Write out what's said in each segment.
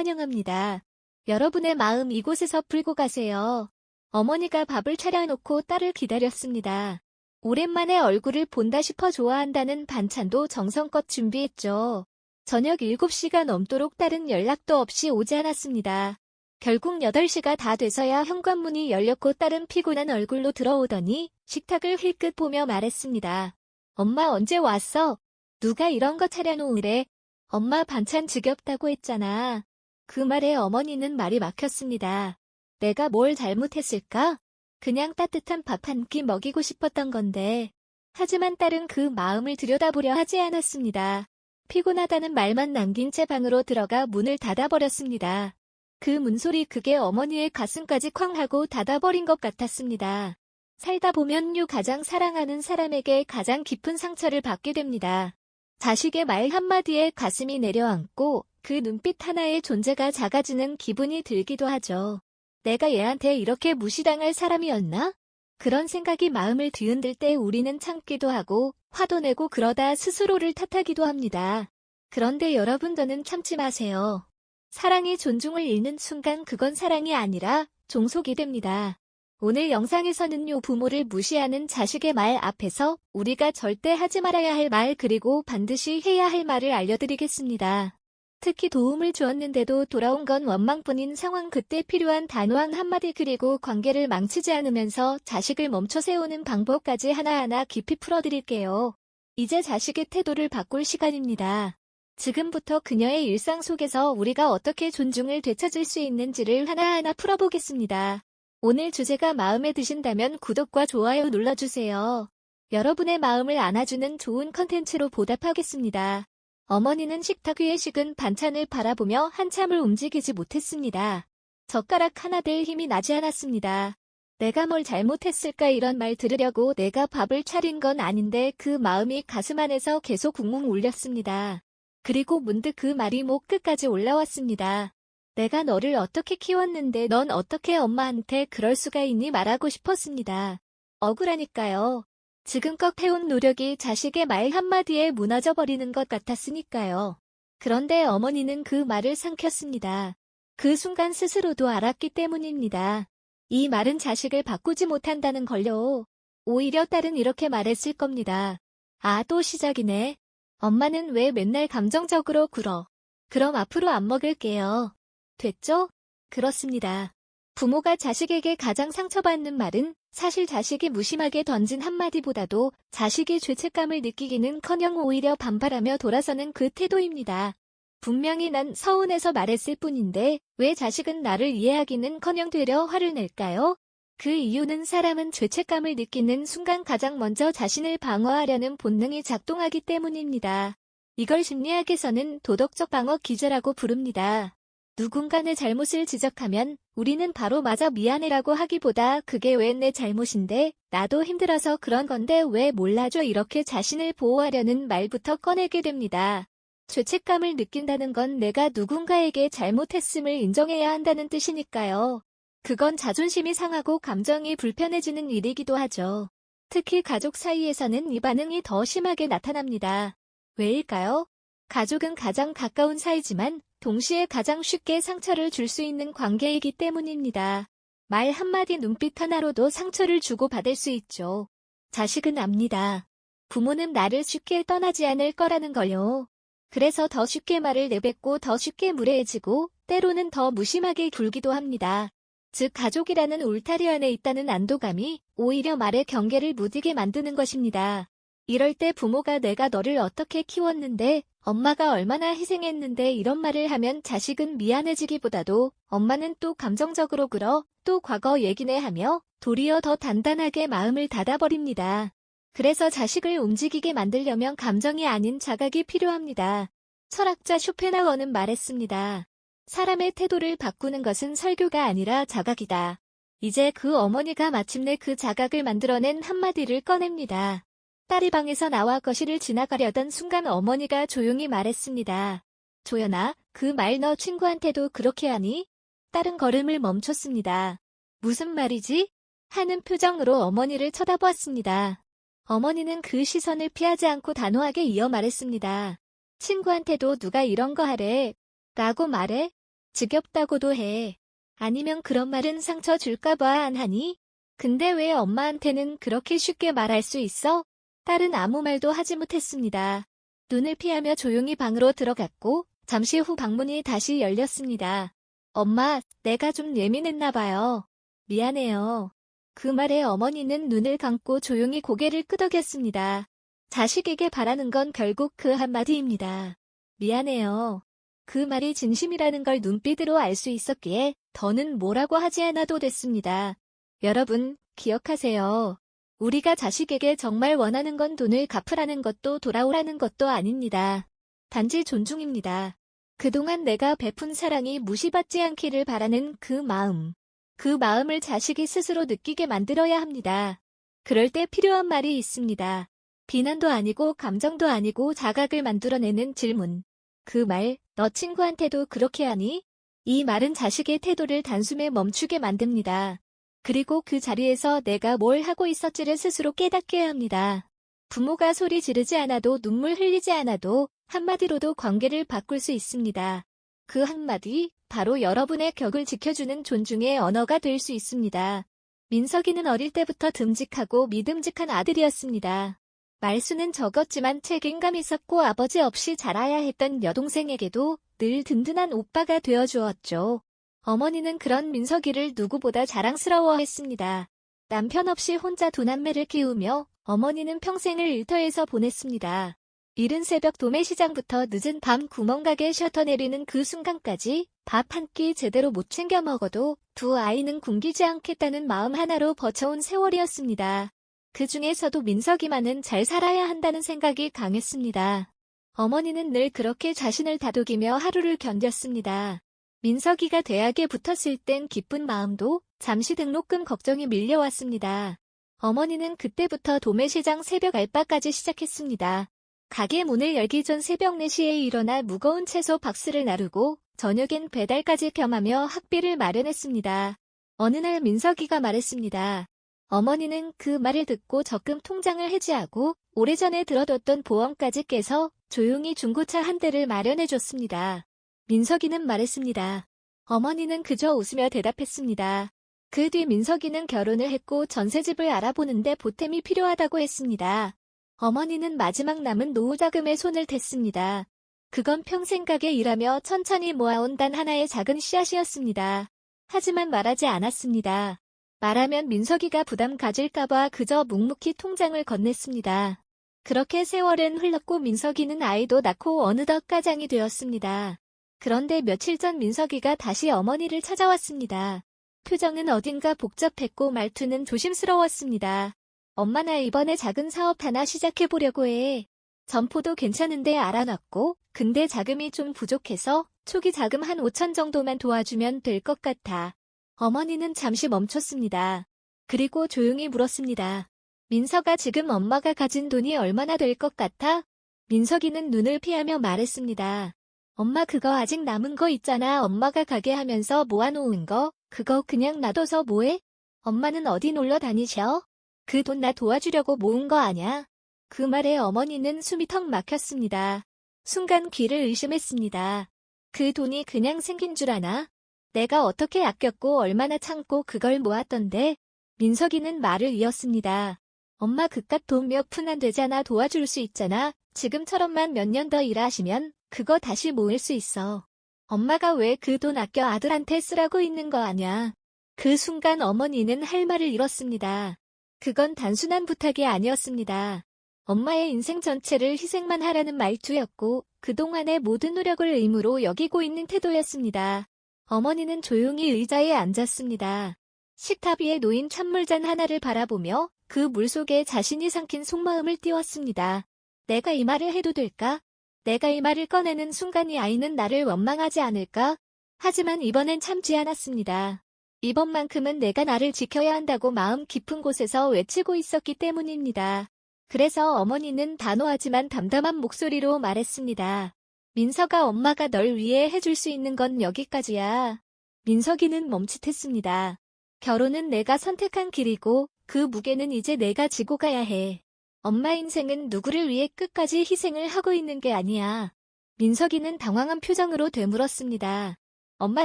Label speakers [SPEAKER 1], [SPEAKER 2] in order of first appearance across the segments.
[SPEAKER 1] 환영합니다. 여러분의 마음 이곳에서 풀고 가세요. 어머니가 밥을 차려놓고 딸을 기다렸습니다. 오랜만에 얼굴을 본다 싶어 좋아한다는 반찬도 정성껏 준비했죠. 저녁 7시가 넘도록 딸은 연락도 없이 오지 않았습니다. 결국 8시가 다 돼서야 현관문이 열렸고 딸은 피곤한 얼굴로 들어오더니 식탁을 힐끗 보며 말했습니다. 엄마 언제 왔어? 누가 이런 거 차려놓으래? 엄마 반찬 지겹다고 했잖아. 그 말에 어머니는 말이 막혔습니다. 내가 뭘 잘못했을까? 그냥 따뜻한 밥 한 끼 먹이고 싶었던 건데. 하지만 딸은 그 마음을 들여다보려 하지 않았습니다. 피곤하다는 말만 남긴 채 방으로 들어가 문을 닫아버렸습니다. 그 문소리 그게 어머니의 가슴까지 쾅 하고 닫아버린 것 같았습니다. 살다 보면 요 가장 사랑하는 사람에게 가장 깊은 상처를 받게 됩니다. 자식의 말 한마디에 가슴이 내려앉고 그 눈빛 하나의 존재가 작아지는 기분이 들기도 하죠. 내가 얘한테 이렇게 무시당할 사람이었나? 그런 생각이 마음을 뒤흔들 때 우리는 참기도 하고 화도 내고 그러다 스스로를 탓하기도 합니다. 그런데 여러분 더는 참지 마세요. 사랑이 존중을 잃는 순간 그건 사랑이 아니라 종속이 됩니다. 오늘 영상에서는요 부모를 무시하는 자식의 말 앞에서 우리가 절대 하지 말아야 할 말 그리고 반드시 해야 할 말을 알려드리겠습니다. 특히 도움을 주었는데도 돌아온 건 원망뿐인 상황 그때 필요한 단호한 한마디 그리고 관계를 망치지 않으면서 자식을 멈춰 세우는 방법까지 하나하나 깊이 풀어드릴게요. 이제 자식의 태도를 바꿀 시간입니다. 지금부터 그녀의 일상 속에서 우리가 어떻게 존중을 되찾을 수 있는지를 하나하나 풀어보겠습니다. 오늘 주제가 마음에 드신다면 구독과 좋아요 눌러주세요. 여러분의 마음을 안아주는 좋은 컨텐츠로 보답하겠습니다. 어머니는 식탁 위에 식은 반찬을 바라보며 한참을 움직이지 못했습니다. 젓가락 하나 댈 힘이 나지 않았습니다. 내가 뭘 잘못했을까 이런 말 들으려고 내가 밥을 차린 건 아닌데 그 마음이 가슴 안에서 계속 웅웅 울렸습니다. 그리고 문득 그 말이 목 끝까지 올라왔습니다. 내가 너를 어떻게 키웠는데 넌 어떻게 엄마한테 그럴 수가 있니 말하고 싶었습니다. 억울하니까요. 지금껏 해온 노력이 자식의 말 한마디에 무너져 버리는 것 같았으니까요. 그런데 어머니는 그 말을 삼켰습니다. 그 순간 스스로도 알았기 때문입니다. 이 말은 자식을 바꾸지 못한다는 걸요. 오히려 딸은 이렇게 말했을 겁니다. 아, 또 시작이네. 엄마는 왜 맨날 감정적으로 굴어? 그럼 앞으로 안 먹을게요. 됐죠? 그렇습니다. 부모가 자식에게 가장 상처받는 말은 사실 자식이 무심하게 던진 한마디보다도 자식이 죄책감을 느끼기는 커녕 오히려 반발하며 돌아서는 그 태도입니다. 분명히 난 서운해서 말했을 뿐인데 왜 자식은 나를 이해하기는 커녕 되려 화를 낼까요? 그 이유는 사람은 죄책감을 느끼는 순간 가장 먼저 자신을 방어하려는 본능이 작동하기 때문입니다. 이걸 심리학에서는 도덕적 방어 기제라고 부릅니다. 누군가 내 잘못을 지적하면 우리는 바로 맞아 미안해라고 하기보다 그게 왜 내 잘못인데 나도 힘들어서 그런 건데 왜 몰라줘 이렇게 자신을 보호하려는 말부터 꺼내게 됩니다. 죄책감을 느낀다는 건 내가 누군가에게 잘못했음을 인정해야 한다는 뜻이니까요. 그건 자존심이 상하고 감정이 불편해지는 일이기도 하죠. 특히 가족 사이에서는 이 반응이 더 심하게 나타납니다. 왜일까요? 가족은 가장 가까운 사이지만 동시에 가장 쉽게 상처를 줄 수 있는 관계이기 때문입니다. 말 한마디 눈빛 하나로도 상처를 주고받을 수 있죠. 자식은 압니다. 부모는 나를 쉽게 떠나지 않을 거라는 걸요. 그래서 더 쉽게 말을 내뱉고 더 쉽게 무례해지고 때로는 더 무심하게 굴기도 합니다. 즉 가족이라는 울타리 안에 있다는 안도감이 오히려 말의 경계를 무디게 만드는 것입니다. 이럴 때 부모가 내가 너를 어떻게 키웠는데 엄마가 얼마나 희생했는데 이런 말을 하면 자식은 미안해지기보다도 엄마는 또 감정적으로 굴어 또 과거 얘기네 하며 도리어 더 단단하게 마음을 닫아버립니다. 그래서 자식을 움직이게 만들려면 감정이 아닌 자각이 필요합니다. 철학자 쇼펜하워는 말했습니다. 사람의 태도를 바꾸는 것은 설교가 아니라 자각이다. 이제 그 어머니가 마침내 그 자각을 만들어낸 한마디를 꺼냅니다. 딸이 방에서 나와 거실을 지나가려던 순간 어머니가 조용히 말했습니다. 조연아, 그 말 너 친구한테도 그렇게 하니? 딸은 걸음을 멈췄습니다. 무슨 말이지? 하는 표정으로 어머니를 쳐다보았습니다. 어머니는 그 시선을 피하지 않고 단호하게 이어 말했습니다. 친구한테도 누가 이런 거 하래? 라고 말해? 지겹다고도 해. 아니면 그런 말은 상처 줄까봐 안 하니? 근데 왜 엄마한테는 그렇게 쉽게 말할 수 있어? 딸은 아무 말도 하지 못했습니다. 눈을 피하며 조용히 방으로 들어갔고 잠시 후 방문이 다시 열렸습니다. 엄마, 내가 좀 예민했나 봐요. 미안해요. 그 말에 어머니는 눈을 감고 조용히 고개를 끄덕였습니다. 자식에게 바라는 건 결국 그 한마디입니다. 미안해요. 그 말이 진심이라는 걸 눈빛으로 알 수 있었기에 더는 뭐라고 하지 않아도 됐습니다. 여러분, 기억하세요. 우리가 자식에게 정말 원하는 건 돈을 갚으라는 것도 돌아오라는 것도 아닙니다. 단지 존중입니다. 그동안 내가 베푼 사랑이 무시받지 않기를 바라는 그 마음. 그 마음을 자식이 스스로 느끼게 만들어야 합니다. 그럴 때 필요한 말이 있습니다. 비난도 아니고 감정도 아니고 자각을 만들어내는 질문. 그 말, 너 친구한테도 그렇게 하니? 이 말은 자식의 태도를 단숨에 멈추게 만듭니다. 그리고 그 자리에서 내가 뭘 하고 있었지를 스스로 깨닫게 합니다. 부모가 소리 지르지 않아도 눈물 흘리지 않아도 한마디로도 관계를 바꿀 수 있습니다. 그 한마디, 바로 여러분의 격을 지켜주는 존중의 언어가 될 수 있습니다. 민석이는 어릴 때부터 듬직하고 믿음직한 아들이었습니다. 말수는 적었지만 책임감 있었고 아버지 없이 자라야 했던 여동생에게도 늘 든든한 오빠가 되어 주었죠. 어머니는 그런 민석이를 누구보다 자랑스러워했습니다. 남편 없이 혼자 두 남매를 키우며 어머니는 평생을 일터에서 보냈습니다. 이른 새벽 도매시장부터 늦은 밤 구멍가게 셔터 내리는 그 순간까지 밥 한 끼 제대로 못 챙겨 먹어도 두 아이는 굶기지 않겠다는 마음 하나로 버텨온 세월이었습니다. 그 중에서도 민석이만은 잘 살아야 한다는 생각이 강했습니다. 어머니는 늘 그렇게 자신을 다독이며 하루를 견뎠습니다. 민석이가 대학에 붙었을 땐 기쁜 마음도 잠시 등록금 걱정이 밀려왔습니다. 어머니는 그때부터 도매시장 새벽 알바까지 시작했습니다. 가게 문을 열기 전 새벽 4시에 일어나 무거운 채소 박스를 나르고 저녁엔 배달까지 겸하며 학비를 마련했습니다. 어느 날 민석이가 말했습니다. 어머니는 그 말을 듣고 적금 통장을 해지하고 오래전에 들어뒀던 보험까지 깨서 조용히 중고차 한 대를 마련해줬습니다. 민석이는 말했습니다. 어머니는 그저 웃으며 대답했습니다. 그 뒤 민석이는 결혼을 했고 전세집을 알아보는데 보탬이 필요하다고 했습니다. 어머니는 마지막 남은 노후자금에 손을 댔습니다. 그건 평생 가게 일하며 천천히 모아온 단 하나의 작은 씨앗이었습니다. 하지만 말하지 않았습니다. 말하면 민석이가 부담 가질까봐 그저 묵묵히 통장을 건넸습니다. 그렇게 세월은 흘렀고 민석이는 아이도 낳고 어느덧 가장이 되었습니다. 그런데 며칠 전 민석이가 다시 어머니를 찾아왔습니다. 표정은 어딘가 복잡했고 말투는 조심스러웠습니다. 엄마 나 이번에 작은 사업 하나 시작해보려고 해. 점포도 괜찮은데 알아놨고, 근데 자금이 좀 부족해서 초기 자금 한 5천 정도만 도와주면 될 것 같아. 어머니는 잠시 멈췄습니다. 그리고 조용히 물었습니다. 민서가 지금 엄마가 가진 돈이 얼마나 될 것 같아? 민석이는 눈을 피하며 말했습니다. 엄마 그거 아직 남은 거 있잖아. 엄마가 가게 하면서 모아놓은 거. 그거 그냥 놔둬서 뭐해? 엄마는 어디 놀러 다니셔? 그 돈 나 도와주려고 모은 거 아냐? 그 말에 어머니는 숨이 턱 막혔습니다. 순간 귀를 의심했습니다. 그 돈이 그냥 생긴 줄 아나? 내가 어떻게 아꼈고 얼마나 참고 그걸 모았던데? 민석이는 말을 이었습니다. 엄마 그깟 돈 몇 푼 안 되잖아 도와줄 수 있잖아. 지금처럼만 몇 년 더 일하시면 그거 다시 모을 수 있어. 엄마가 왜 그 돈 아껴 아들한테 쓰라고 있는 거 아냐. 그 순간 어머니는 할 말을 잃었습니다. 그건 단순한 부탁이 아니었습니다. 엄마의 인생 전체를 희생만 하라는 말투였고 그동안의 모든 노력을 의무로 여기고 있는 태도였습니다. 어머니는 조용히 의자에 앉았습니다. 식탁 위에 놓인 찬물잔 하나를 바라보며 그 물 속에 자신이 삼킨 속마음을 띄웠습니다. 내가 이 말을 해도 될까? 내가 이 말을 꺼내는 순간 이 아이는 나를 원망하지 않을까? 하지만 이번엔 참지 않았습니다. 이번만큼은 내가 나를 지켜야 한다고 마음 깊은 곳에서 외치고 있었기 때문입니다. 그래서 어머니는 단호하지만 담담한 목소리로 말했습니다. 민서가 엄마가 널 위해 해줄 수 있는 건 여기까지야. 민석이는 멈칫했습니다. 결혼은 내가 선택한 길이고 그 무게는 이제 내가 지고 가야 해. 엄마 인생은 누구를 위해 끝까지 희생을 하고 있는 게 아니야. 민석이는 당황한 표정으로 되물었습니다. 엄마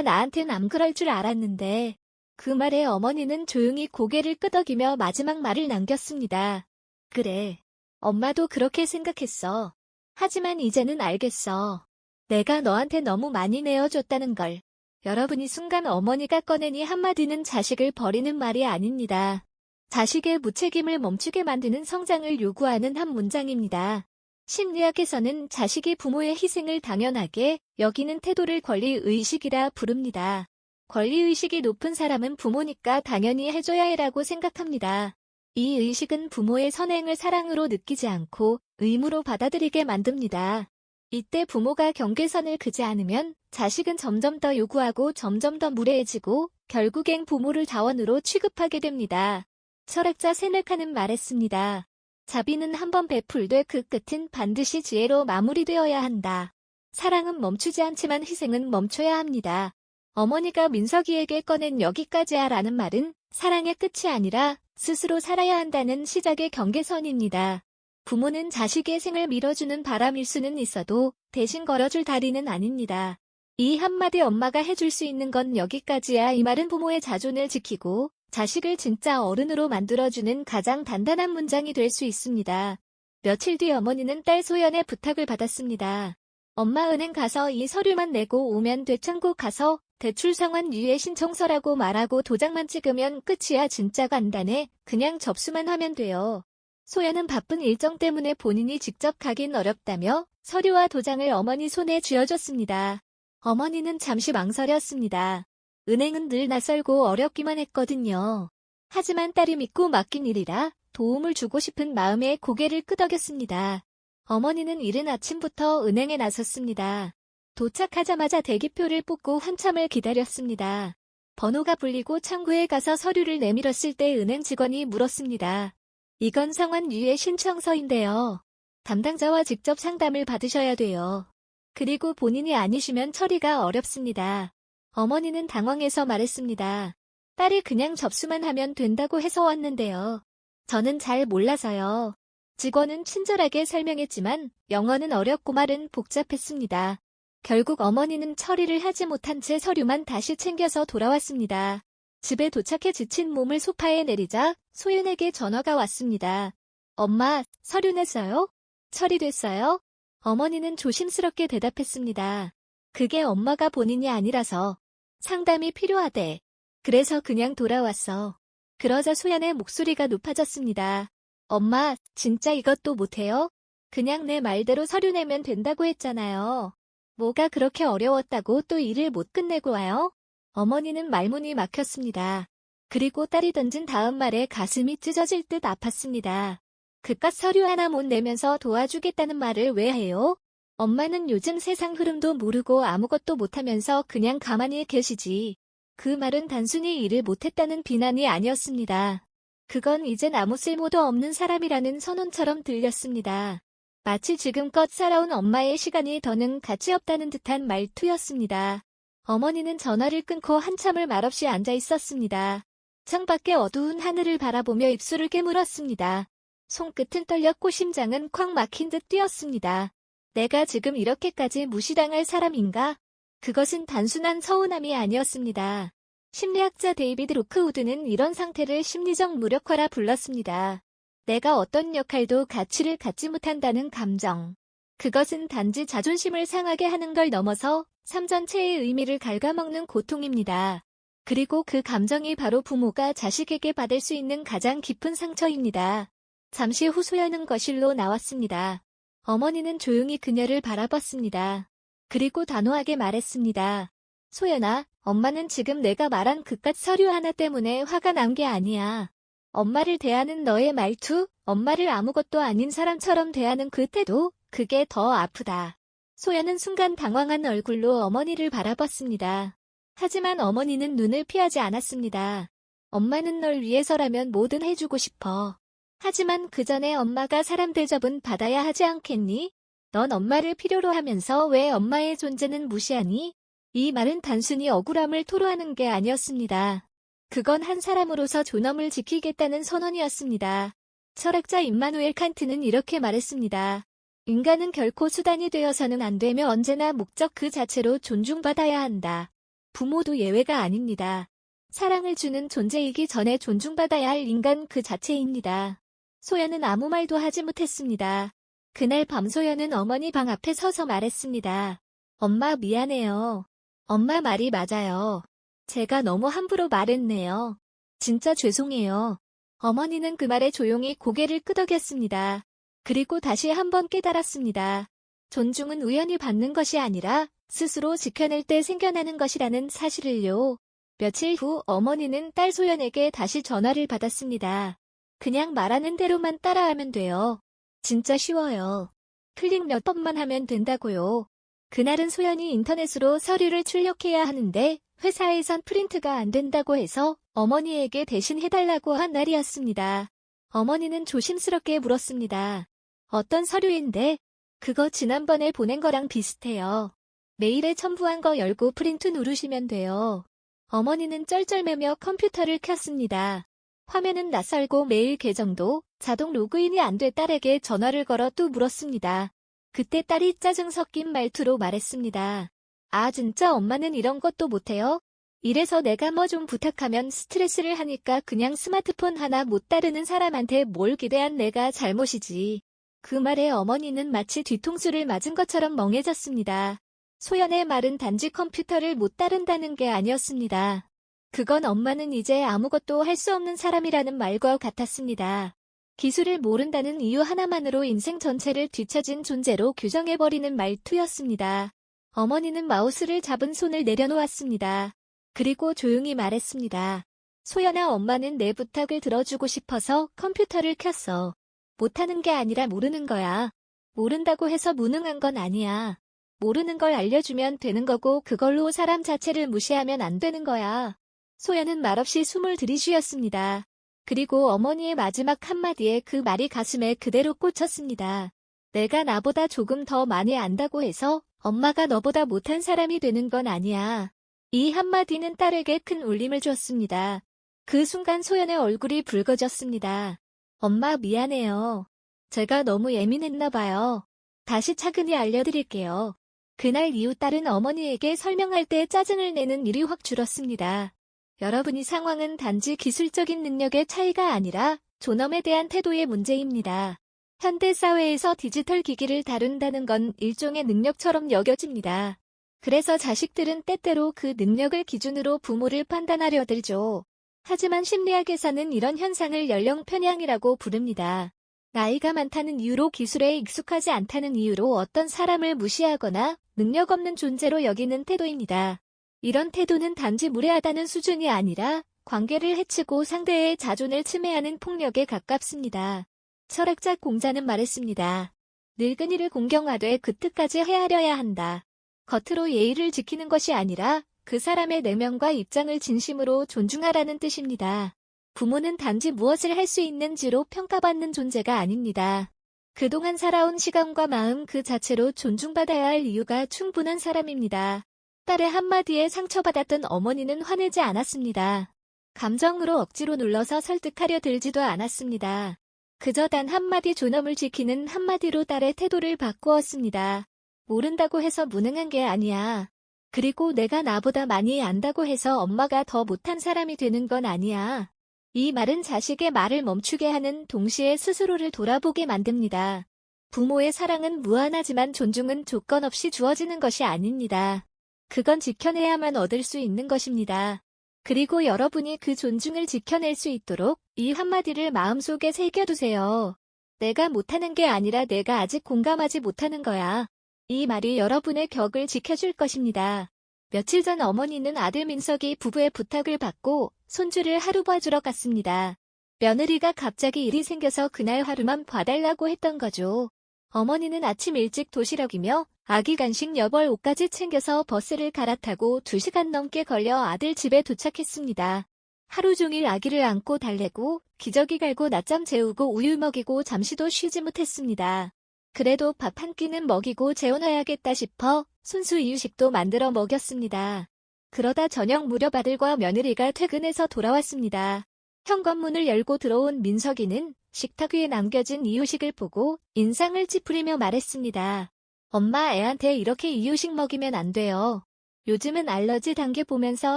[SPEAKER 1] 나한텐 안 그럴 줄 알았는데. 그 말에 어머니는 조용히 고개를 끄덕이며 마지막 말을 남겼습니다. 그래. 엄마도 그렇게 생각했어. 하지만 이제는 알겠어. 내가 너한테 너무 많이 내어줬다는 걸. 여러분이 순간 어머니가 이 한마디는 자식을 버리는 말이 아닙니다. 자식의 무책임을 멈추게 만드는 성장을 요구하는 한 문장입니다. 심리학에서는 자식이 부모의 희생을 당연하게 여기는 태도를 권리의식이라 부릅니다. 권리의식이 높은 사람은 부모니까 당연히 해줘야 해라고 생각합니다. 이 의식은 부모의 선행을 사랑으로 느끼지 않고 의무로 받아들이게 만듭니다. 이때 부모가 경계선을 그지 않으면 자식은 점점 더 요구하고 점점 더 무례해지고 결국엔 부모를 자원으로 취급하게 됩니다. 철학자 세네카는 말했습니다. 자비는 한번 베풀되 그 끝은 반드시 지혜로 마무리되어야 한다. 사랑은 멈추지 않지만 희생은 멈춰야 합니다. 어머니가 민석이에게 꺼낸 여기까지야 라는 말은 사랑의 끝이 아니라 스스로 살아야 한다는 시작의 경계선입니다. 부모는 자식의 생을 밀어주는 바람일 수는 있어도 대신 걸어줄 다리는 아닙니다. 이 한마디 엄마가 해줄 수 있는 건 여기까지야 이 말은 부모의 자존을 지키고 자식을 진짜 어른으로 만들어주는 가장 단단한 문장이 될 수 있습니다. 며칠 뒤 어머니는 딸 소연의 부탁을 받았습니다. 엄마 은행 가서 이 서류만 내고 오면 돼 창고 가서 대출 상환 유예 신청서라고 말하고 도장만 찍으면 끝이야 진짜 간단해 그냥 접수만 하면 돼요. 소연은 바쁜 일정 때문에 본인이 직접 가긴 어렵다며 서류와 도장을 어머니 손에 쥐어줬습니다. 어머니는 잠시 망설였습니다. 은행은 늘 낯설고 어렵기만 했거든요. 하지만 딸이 믿고 맡긴 일이라 도움을 주고 싶은 마음에 고개를 끄덕였습니다. 어머니는 이른 아침부터 은행에 나섰습니다. 도착하자마자 대기표를 뽑고 한참을 기다렸습니다. 번호가 불리고 창구에 가서 서류를 내밀었을 때 은행 직원이 물었습니다. 이건 상환 유예 신청서인데요. 담당자와 직접 상담을 받으셔야 돼요. 그리고 본인이 아니시면 처리가 어렵습니다. 어머니는 당황해서 말했습니다. 딸이 그냥 접수만 하면 된다고 해서 왔는데요. 저는 잘 몰라서요. 직원은 친절하게 설명했지만 영어는 어렵고 말은 복잡했습니다. 결국 어머니는 처리를 하지 못한 채 서류만 다시 챙겨서 돌아왔습니다. 집에 도착해 지친 몸을 소파에 내리자 소윤에게 전화가 왔습니다. 엄마, 서류 냈어요? 처리됐어요? 어머니는 조심스럽게 대답했습니다. 그게 엄마가 본인이 아니라서 상담이 필요하대. 그래서 그냥 돌아왔어. 그러자 소연의 목소리가 높아졌습니다. 엄마, 진짜 이것도 못해요? 그냥 내 말대로 서류 내면 된다고 했잖아요. 뭐가 그렇게 어려웠다고 또 일을 못 끝내고 와요? 어머니는 말문이 막혔습니다. 그리고 딸이 던진 다음 말에 가슴이 찢어질 듯 아팠습니다. 그깟 서류 하나 못 내면서 도와주겠다는 말을 왜 해요? 엄마는 요즘 세상 흐름도 모르고 아무것도 못하면서 그냥 가만히 계시지. 그 말은 단순히 일을 못했다는 비난이 아니었습니다. 그건 이젠 아무 쓸모도 없는 사람이라는 선언처럼 들렸습니다. 마치 지금껏 살아온 엄마의 시간이 더는 가치 없다는 듯한 말투였습니다. 어머니는 전화를 끊고 한참을 말없이 앉아 있었습니다. 창밖에 어두운 하늘을 바라보며 입술을 깨물었습니다. 손끝은 떨렸고 심장은 콱 막힌 듯 뛰었습니다. 내가 지금 이렇게까지 무시당할 사람인가? 그것은 단순한 서운함이 아니었습니다. 심리학자 데이비드 로크우드는 이런 상태를 심리적 무력화라 불렀습니다. 내가 어떤 역할도 가치를 갖지 못한다는 감정. 그것은 단지 자존심을 상하게 하는 걸 넘어서 삶 전체의 의미를 갉아먹는 고통입니다. 그리고 그 감정이 바로 부모가 자식에게 받을 수 있는 가장 깊은 상처입니다. 잠시 후 소연은 거실로 나왔습니다. 어머니는 조용히 그녀를 바라봤습니다. 그리고 단호하게 말했습니다. 소연아, 엄마는 지금 내가 말한 그깟 서류 하나 때문에 화가 난 게 아니야. 엄마를 대하는 너의 말투, 엄마를 아무것도 아닌 사람처럼 대하는 그 태도, 그게 더 아프다. 소연은 순간 당황한 얼굴로 어머니를 바라봤습니다. 하지만 어머니는 눈을 피하지 않았습니다. 엄마는 널 위해서라면 뭐든 해주고 싶어. 하지만 그 전에 엄마가 사람 대접은 받아야 하지 않겠니? 넌 엄마를 필요로 하면서 왜 엄마의 존재는 무시하니? 이 말은 단순히 억울함을 토로하는 게 아니었습니다. 그건 한 사람으로서 존엄을 지키겠다는 선언이었습니다. 철학자 임마누엘 칸트는 이렇게 말했습니다. 인간은 결코 수단이 되어서는 안 되며 언제나 목적 그 자체로 존중받아야 한다. 부모도 예외가 아닙니다. 사랑을 주는 존재이기 전에 존중받아야 할 인간 그 자체입니다. 소연은 아무 말도 하지 못했습니다. 그날 밤 소연은 어머니 방 앞에 서서 말했습니다. 엄마 미안해요. 엄마 말이 맞아요. 제가 너무 함부로 말했네요. 진짜 죄송해요. 어머니는 그 말에 조용히 고개를 끄덕였습니다. 그리고 다시 한번 깨달았습니다. 존중은 우연히 받는 것이 아니라 스스로 지켜낼 때 생겨나는 것이라는 사실을요. 며칠 후 어머니는 딸 소연에게 다시 전화를 받았습니다. 그냥 말하는 대로만 따라하면 돼요. 진짜 쉬워요. 클릭 몇 번만 하면 된다고요. 그날은 소연이 인터넷으로 서류를 출력해야 하는데 회사에선 프린트가 안 된다고 해서 어머니에게 대신 해달라고 한 날이었습니다. 어머니는 조심스럽게 물었습니다. 어떤 서류인데? 그거 지난번에 보낸 거랑 비슷해요. 메일에 첨부한 거 열고 프린트 누르시면 돼요. 어머니는 쩔쩔매며 컴퓨터를 켰습니다. 화면은 낯설고 메일 계정도 자동 로그인이 안 돼 딸에게 전화를 걸어 또 물었습니다. 그때 딸이 짜증 섞인 말투로 말했습니다. 아, 진짜 엄마는 이런 것도 못해요? 이래서 내가 뭐 좀 부탁하면 스트레스를 하니까 그냥 스마트폰 하나 못 따르는 사람한테 뭘 기대한 내가 잘못이지. 그 말에 어머니는 마치 뒤통수를 맞은 것처럼 멍해졌습니다. 소연의 말은 단지 컴퓨터를 못 따른다는 게 아니었습니다. 그건 엄마는 이제 아무것도 할 수 없는 사람이라는 말과 같았습니다. 기술을 모른다는 이유 하나만으로 인생 전체를 뒤처진 존재로 규정해버리는 말투였습니다. 어머니는 마우스를 잡은 손을 내려놓았습니다. 그리고 조용히 말했습니다. 소연아 엄마는 내 부탁을 들어주고 싶어서 컴퓨터를 켰어. 못하는 게 아니라 모르는 거야. 모른다고 해서 무능한 건 아니야. 모르는 걸 알려주면 되는 거고 그걸로 사람 자체를 무시하면 안 되는 거야. 소연은 말없이 숨을 들이쉬었습니다. 그리고 어머니의 마지막 한마디에 그 말이 가슴에 그대로 꽂혔습니다. 내가 나보다 조금 더 많이 안다고 해서 엄마가 너보다 못한 사람이 되는 건 아니야. 이 한마디는 딸에게 큰 울림을 줬습니다. 그 순간 소연의 얼굴이 붉어졌습니다. 엄마 미안해요. 제가 너무 예민했나 봐요. 다시 차근히 알려드릴게요. 그날 이후 딸은 어머니에게 설명할 때 짜증을 내는 일이 확 줄었습니다. 여러분이 상황은 단지 기술적인 능력의 차이가 아니라 존엄에 대한 태도의 문제입니다. 현대 사회에서 디지털 기기를 다룬다는 건 일종의 능력처럼 여겨집니다. 그래서 자식들은 때때로 그 능력을 기준으로 부모를 판단하려 들죠. 하지만 심리학에서는 이런 현상을 연령 편향이라고 부릅니다. 나이가 많다는 이유로 기술에 익숙하지 않다는 이유로 어떤 사람을 무시하거나 능력 없는 존재로 여기는 태도입니다. 이런 태도는 단지 무례하다는 수준이 아니라 관계를 해치고 상대의 자존을 침해하는 폭력에 가깝습니다. 철학자 공자는 말했습니다. 늙은이를 공경하되 그 뜻까지 헤아려야 한다. 겉으로 예의를 지키는 것이 아니라 그 사람의 내면과 입장을 진심으로 존중하라는 뜻입니다. 부모는 단지 무엇을 할 수 있는지로 평가받는 존재가 아닙니다. 그동안 살아온 시간과 마음 그 자체로 존중받아야 할 이유가 충분한 사람입니다. 딸의 한마디에 상처받았던 어머니는 화내지 않았습니다. 감정으로 억지로 눌러서 설득하려 들지도 않았습니다. 그저 단 한마디 존엄을 지키는 한마디로 딸의 태도를 바꾸었습니다. 모른다고 해서 무능한 게 아니야. 그리고 내가 나보다 많이 안다고 해서 엄마가 더 못한 사람이 되는 건 아니야. 이 말은 자식의 말을 멈추게 하는 동시에 스스로를 돌아보게 만듭니다. 부모의 사랑은 무한하지만 존중은 조건 없이 주어지는 것이 아닙니다. 그건 지켜내야만 얻을 수 있는 것입니다. 그리고 여러분이 그 존중을 지켜낼 수 있도록 이 한마디를 마음속에 새겨두세요. 내가 못하는 게 아니라 내가 아직 공감하지 못하는 거야. 이 말이 여러분의 격을 지켜줄 것입니다. 며칠 전 어머니는 아들 민석이 부부의 부탁을 받고 손주를 하루 봐주러 갔습니다. 며느리가 갑자기 일이 생겨서 그날 하루만 봐달라고 했던 거죠. 어머니는 아침 일찍 도시락이며 아기 간식 여벌 옷까지 챙겨서 버스를 갈아타고 2시간 넘게 걸려 아들 집에 도착했습니다. 하루 종일 아기를 안고 달래고 기저귀 갈고 낮잠 재우고 우유 먹이고 잠시도 쉬지 못했습니다. 그래도 밥 한 끼는 먹이고 재워놔야겠다 싶어 순수 이유식도 만들어 먹였습니다. 그러다 저녁 무렵 아들과 며느리가 퇴근해서 돌아왔습니다. 현관문을 열고 들어온 민석이는 식탁 위에 남겨진 이유식을 보고 인상을 찌푸리며 말했습니다. 엄마 애한테 이렇게 이유식 먹이면 안 돼요. 요즘은 알러지 단계 보면서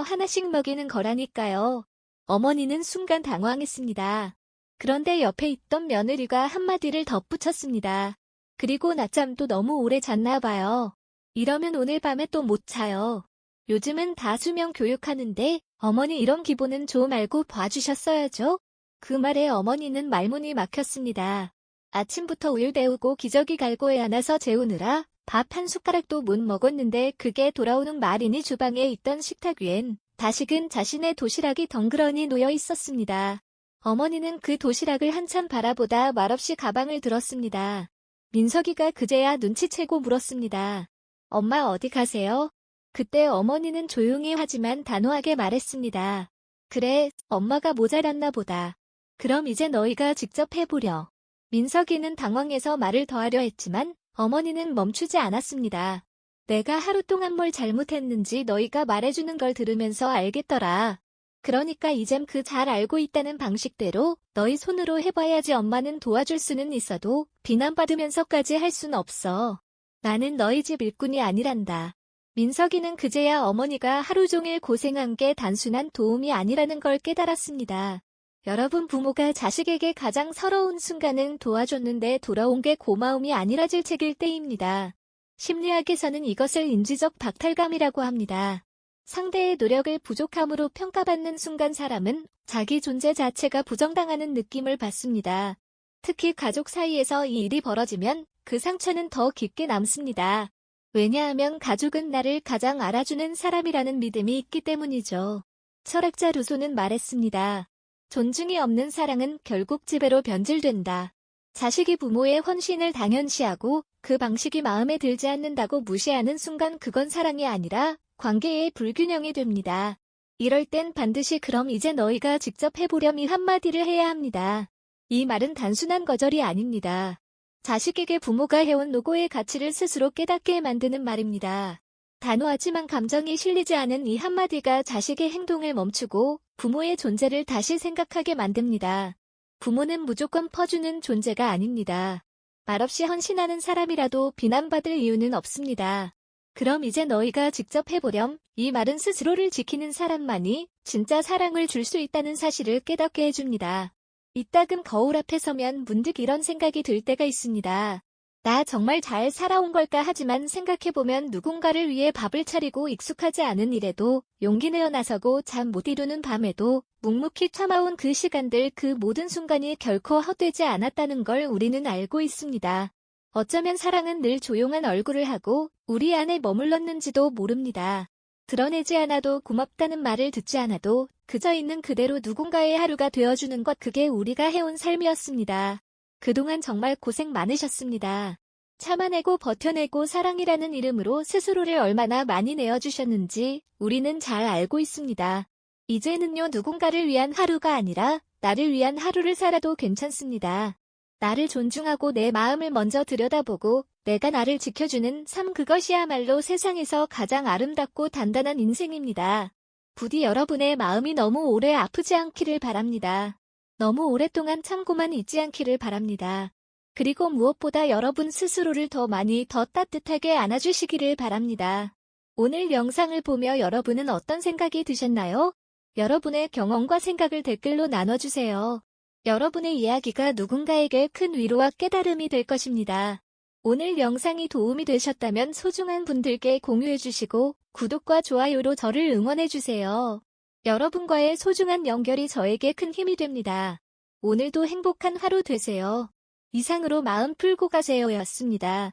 [SPEAKER 1] 하나씩 먹이는 거라니까요. 어머니는 순간 당황했습니다. 그런데 옆에 있던 며느리가 한마디를 덧붙였습니다. 그리고 낮잠도 너무 오래 잤나 봐요. 이러면 오늘 밤에 또 못 자요. 요즘은 다 수면 교육하는데 어머니 이런 기본은 좀 알고 봐주셨어야죠. 그 말에 어머니는 말문이 막혔습니다. 아침부터 우유 데우고 기저귀 갈고에 안아서 재우느라 밥 한 숟가락도 못 먹었는데 그게 돌아오는 말이니 주방에 있던 식탁 위엔 다시금 자신의 도시락이 덩그러니 놓여 있었습니다. 어머니는 그 도시락을 한참 바라보다 말없이 가방을 들었습니다. 민석이가 그제야 눈치채고 물었습니다. 엄마 어디 가세요? 그때 어머니는 조용히 하지만 단호하게 말했습니다. 그래, 엄마가 모자랐나 보다. 그럼 이제 너희가 직접 해보려. 민석이는 당황해서 말을 더하려 했지만 어머니는 멈추지 않았습니다. 내가 하루 동안 뭘 잘못했는지 너희가 말해주는 걸 들으면서 알겠더라. 그러니까 이젠 그 잘 알고 있다는 방식대로 너희 손으로 해봐야지 엄마는 도와줄 수는 있어도 비난받으면서까지 할 순 없어. 나는 너희 집 일꾼이 아니란다. 민석이는 그제야 어머니가 하루 종일 고생한 게 단순한 도움이 아니라는 걸 깨달았습니다. 여러분 부모가 자식에게 가장 서러운 순간은 도와줬는데 돌아온 게 고마움이 아니라 질책일 때입니다. 심리학에서는 이것을 인지적 박탈감이라고 합니다. 상대의 노력을 부족함으로 평가받는 순간 사람은 자기 존재 자체가 부정당하는 느낌을 받습니다. 특히 가족 사이에서 이 일이 벌어지면 그 상처는 더 깊게 남습니다. 왜냐하면 가족은 나를 가장 알아주는 사람이라는 믿음이 있기 때문이죠. 철학자 루소는 말했습니다. 존중이 없는 사랑은 결국 지배로 변질된다. 자식이 부모의 헌신을 당연시하고 그 방식이 마음에 들지 않는다고 무시하는 순간 그건 사랑이 아니라 관계의 불균형이 됩니다. 이럴 땐 반드시 그럼 이제 너희가 직접 해보렴 이 한마디를 해야 합니다. 이 말은 단순한 거절이 아닙니다. 자식에게 부모가 해온 노고의 가치를 스스로 깨닫게 만드는 말입니다. 단호하지만 감정이 실리지 않은 이 한마디가 자식의 행동을 멈추고 부모의 존재를 다시 생각하게 만듭니다. 부모는 무조건 퍼주는 존재가 아닙니다. 말없이 헌신하는 사람이라도 비난받을 이유는 없습니다. 그럼 이제 너희가 직접 해보렴. 이 말은 스스로를 지키는 사람만이 진짜 사랑을 줄 수 있다는 사실을 깨닫게 해줍니다. 이따금 거울 앞에 서면 문득 이런 생각이 들 때가 있습니다. 나 정말 잘 살아온 걸까 하지만 생각해보면 누군가를 위해 밥을 차리고 익숙하지 않은 일에도 용기 내어 나서고 잠 못 이루는 밤에도 묵묵히 참아온 그 시간들 그 모든 순간이 결코 헛되지 않았다는 걸 우리는 알고 있습니다. 어쩌면 사랑은 늘 조용한 얼굴을 하고 우리 안에 머물렀는지도 모릅니다. 드러내지 않아도 고맙다는 말을 듣지 않아도 그저 있는 그대로 누군가의 하루가 되어주는 것 그게 우리가 해온 삶이었습니다. 그동안 정말 고생 많으셨습니다. 참아내고 버텨내고 사랑이라는 이름으로 스스로를 얼마나 많이 내어주셨는지 우리는 잘 알고 있습니다. 이제는요 누군가를 위한 하루가 아니라 나를 위한 하루를 살아도 괜찮습니다. 나를 존중하고 내 마음을 먼저 들여다보고 내가 나를 지켜주는 삶 그것이야말로 세상에서 가장 아름답고 단단한 인생입니다. 부디 여러분의 마음이 너무 오래 아프지 않기를 바랍니다. 너무 오랫동안 참고만 있지 않기를 바랍니다. 그리고 무엇보다 여러분 스스로를 더 많이 더 따뜻하게 안아주시기를 바랍니다. 오늘 영상을 보며 여러분은 어떤 생각이 드셨나요? 여러분의 경험과 생각을 댓글로 나눠주세요. 여러분의 이야기가 누군가에게 큰 위로와 깨달음이 될 것입니다. 오늘 영상이 도움이 되셨다면 소중한 분들께 공유해주시고 구독과 좋아요로 저를 응원해주세요. 여러분과의 소중한 연결이 저에게 큰 힘이 됩니다. 오늘도 행복한 하루 되세요. 이상으로 마음 풀고 가세요 였습니다.